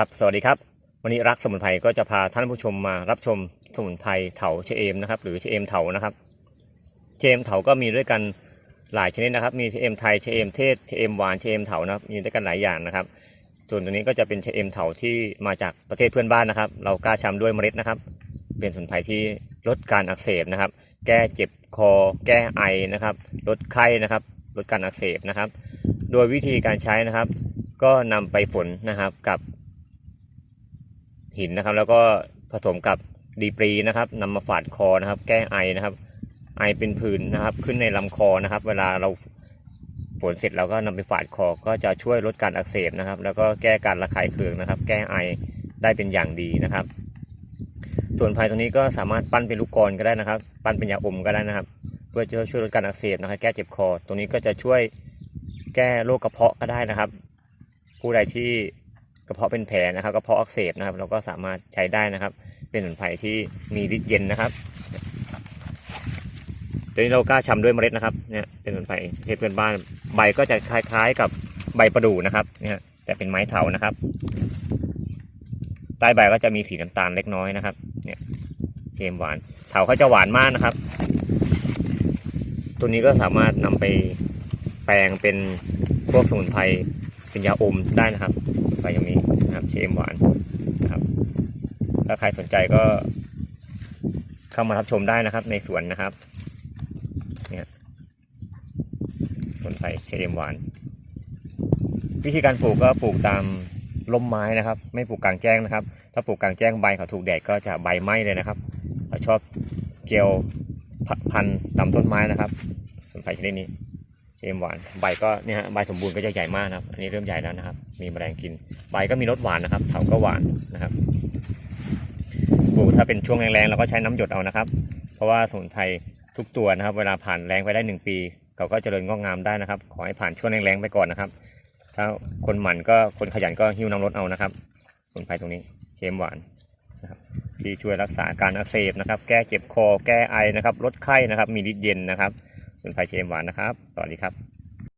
ครับ สวัสดีครับ วันนี้รักสมุนไพรก็จะพาท่านผู้ชมมารับชมสมุนไพรเถาเชเอมนะครับ หรือเชเอมเถานะครับเชเอมเถาก็มีด้วยกันหลายชนิดนะครับ มีเชเอมไทยเชเอมเทศเชเอมหวานเชเอมเถานะครับ มีด้วยกันหลายอย่างนะครับ ส่วนตัวนี้ก็จะเป็นเชเอมเถาที่มาจากประเทศเพื่อนบ้านนะครับ เรากล้าชำด้วยเมล็ดนะครับ เป็นสมุนไพรที่ลดการอักเสบนะครับ แก้เจ็บคอ แก้ไอนะครับ ลดไข้นะครับ ลดการอักเสบนะครับ โดยวิธีการใช้นะครับ ก็นำไปฝนนะครับกับ หินนะครับ แล้วก็ผสมกับดีปรีนะครับนำมาฝาดคอนะครับ แก้ไอนะครับ ไอเป็นผื่นนะครับ ขึ้นในลำคอนะครับ เวลาเราฝนเสร็จเราก็นำไปฝาดคอ ก็จะช่วยลดการอักเสบนะครับ แล้วก็แก้การระคายเคืองนะครับ แก้ไอได้เป็นอย่างดีนะครับ ส่วนไผ่ตัวนี้ก็สามารถปั้นเป็นลูกกลอนก็ได้นะครับ ปั้นเป็นยาอมก็ได้นะครับ เพื่อจะช่วยลดการอักเสบนะครับ แก้เจ็บคอ ตรงนี้ก็จะช่วยแก้โรคกระเพาะก็ได้นะครับ ผู้ใดที่ กระเพาะเป็นแผลนะครับกระเพาะอักเสบนะครับ เราก็สามารถใช้ได้นะครับ เป็นสมุนไพรที่มีฤทธิ์เย็นนะครับตัวนี้เรากล้าชำด้วยเมล็ดนะครับเนี่ยเป็นสมุนไพรเทศเพื่อนบ้านใบก็จะคล้ายๆกับใบประดู่นะครับเนี่ยแต่เป็นไม้เถานะครับใต้ใบก็จะมีสีน้ำตาลเล็กน้อยนะครับ เนี่ยเค็มหวานเถาเขาจะหวานมากนะครับ ตัวนี้ก็สามารถนำไปแปลงเป็นพวกสมุนไพรเป็นยาอมได้นะครับ ไฟย่างนี้นะครับเชมหวานนะครับถ้าใครสนใจก็เข้ามารับชมได้นะครับในสวนนะครับเนี่ยสมุนไพรเชมหวาน วิธีการปลูกก็ปลูกตามร่มไม้นะครับ ไม่ปลูกกลางแจ้งนะครับ ถ้าปลูกกลางแจ้งใบเขาถูกแดดก็จะใบไหม้เลยนะครับเขาชอบเกลียวพ,พันตามต้นไม้นะครับสมุนไพรชนิดนี้ เชมหวานใบก็เนี่ยฮะใบสมบูรณ์ก็จะใหญ่มากนะครับอันนี้เริ่มใหญ่แล้วนะครับ มีแมลงกินใบก็มีรสหวานนะครับเถาก็หวานนะครับปลูกถ้าเป็นช่วงแรงๆเราก็ใช้น้ำหยดเอานะครับ เพราะว่าสมุนไพรทุกตัวนะครับ เวลาผ่านแรงไปได้หนึ่งปีเขาก็เจริญงอกงามได้นะครับ ขอให้ผ่านช่วงแรงๆไปก่อนนะครับ ถ้าคนหมั่นก็คนขยันก็หิ้วน้ำรถเอานะครับสมุนไพรตรงนี้เชมหวานนะครับที่ช่วยรักษาการอักเสบนะครับ แก้เจ็บคอ แก้ไอนะครับลดไข้นะครับ มีฤทธิ์เย็นนะครับ คุณไพเชมหวานนะครับ สวัสดีครับ